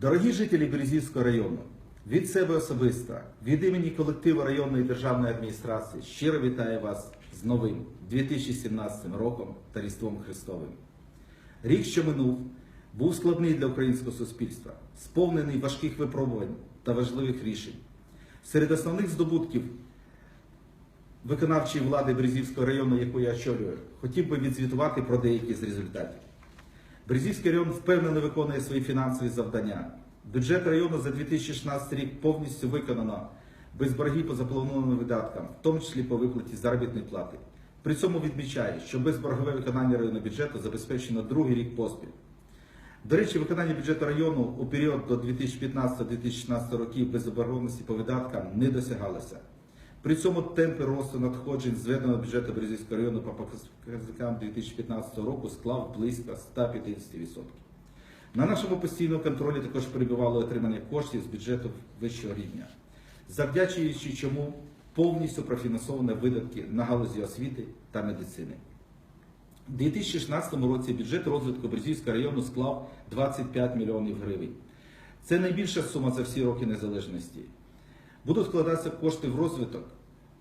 Дорогі жителі Березівського району, від себе особисто, від імені колективу районної державної адміністрації щиро вітаю вас з новим 2017 роком та Різдвом Христовим. Рік, що минув, був складний для українського суспільства, сповнений важких випробувань та важливих рішень. Серед основних здобутків виконавчої влади Березівського району, яку я очолюю, хотів би відзвітувати про деякі з результатів. Березівський район впевнено виконує свої фінансові завдання. Бюджет району за 2016 рік повністю виконано без боргів по запланованим видаткам, в тому числі по виплаті заробітної плати. При цьому відмічаю, що безборгове виконання районного бюджету забезпечено другий рік поспіль. До речі, виконання бюджету району у період до 2015-2016 років без заборгованості по видаткам не досягалося. При цьому темпи росту надходжень зведеного бюджету Березівського району по показникам 2015 року склав близько 150%. На нашому постійному контролі також перебувало отримання коштів з бюджету вищого рівня, завдячуючи чому повністю профінансовані видатки на галузі освіти та медицини. У 2016 році бюджет розвитку Березівського району склав 25 мільйонів гривень. Це найбільша сума за всі роки незалежності. Будуть вкладатися кошти в розвиток,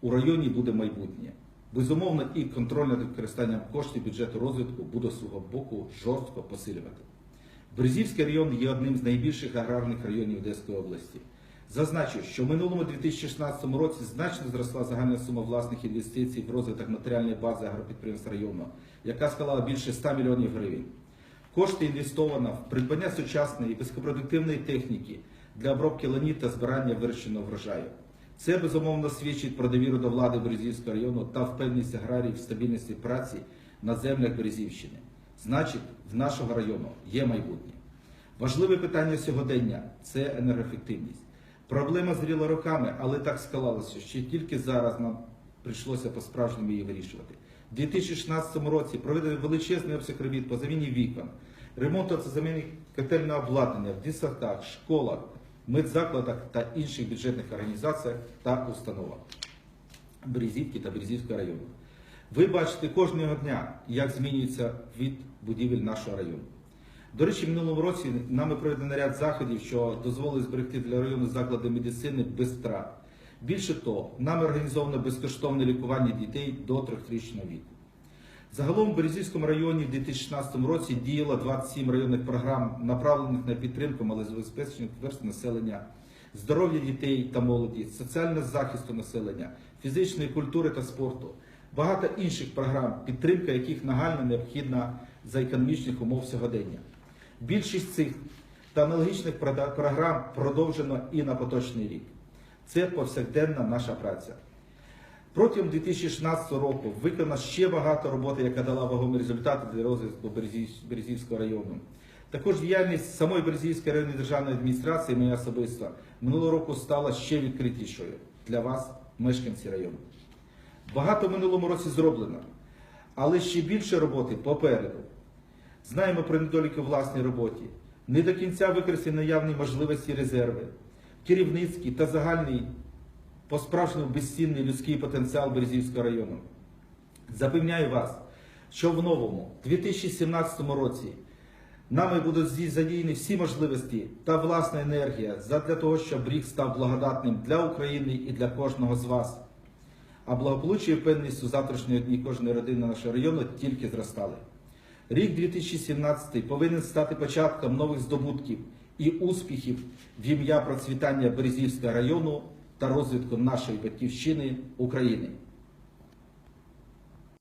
у районі буде майбутнє. Безумовно, і контроль над використанням коштів бюджету розвитку буде з свого боку жорстко посилювати. Березівський район є одним з найбільших аграрних районів Одеської області. Зазначу, що в минулому 2016 році значно зросла загальна сума власних інвестицій в розвиток матеріальної бази агропідприємств району, яка склала більше 100 мільйонів гривень. Кошти інвестовано в придбання сучасної і високопродуктивної техніки для обробки ланів та збирання вирощеного врожаю. Це безумовно свідчить про довіру до влади Березівського району та впевненість аграріїв в стабільності праці на землях Березівщини. Значить, в нашого району є майбутнє. Важливе питання сьогодення це енергоефективність. Проблема зріла роками, але так склалося, що тільки зараз нам прийшлося по-справжньому її вирішувати. У 2016 році проведено величезний обсяг робіт по заміні вікон, ремонту та заміні котельного обладнання в дитсадках, школах, медзакладах та інших бюджетних організаціях та установах Березівки та Березівського району. Ви бачите кожного дня, як змінюється від будівель нашого району. До речі, в минулому році нами проведено ряд заходів, що дозволили зберегти для району заклади медицини без втрат. Більше того, нами організовано безкоштовне лікування дітей до 3-річного віку. Загалом в Березівському районі в 2016 році діяло 27 районних програм, направлених на підтримку малозабезпечених верств населення, здоров'я дітей та молоді, соціального захисту населення, фізичної культури та спорту, багато інших програм, підтримка яких нагально необхідна за економічних умов сьогодення. Більшість цих та аналогічних програм продовжено і на поточний рік. Це повсякденна наша праця. Протягом 2016 року виконано ще багато роботи, яка дала вагомі результати для розвитку Березівського району. Також діяльність самої Березівської районної державної адміністрації, моя особиста, минулого року стала ще відкритішою для вас, мешканці району. Багато в минулому році зроблено, але ще більше роботи попереду. Знаємо про недоліки в власній роботі, не до кінця використані наявні можливості резерви, керівницький та загальний по-справжньому безцінний людський потенціал Березівського району. Запевняю вас, що в новому 2017 році нами будуть задіяні всі можливості та власна енергія задля того, щоб рік став благодатним для України і для кожного з вас. А благополуччя і впевненість у завтрашньої дні кожної родини нашого району тільки зростали. Рік 2017 повинен стати початком нових здобутків і успіхів в ім'я процвітання Березівського району та розвитку нашої батьківщини України.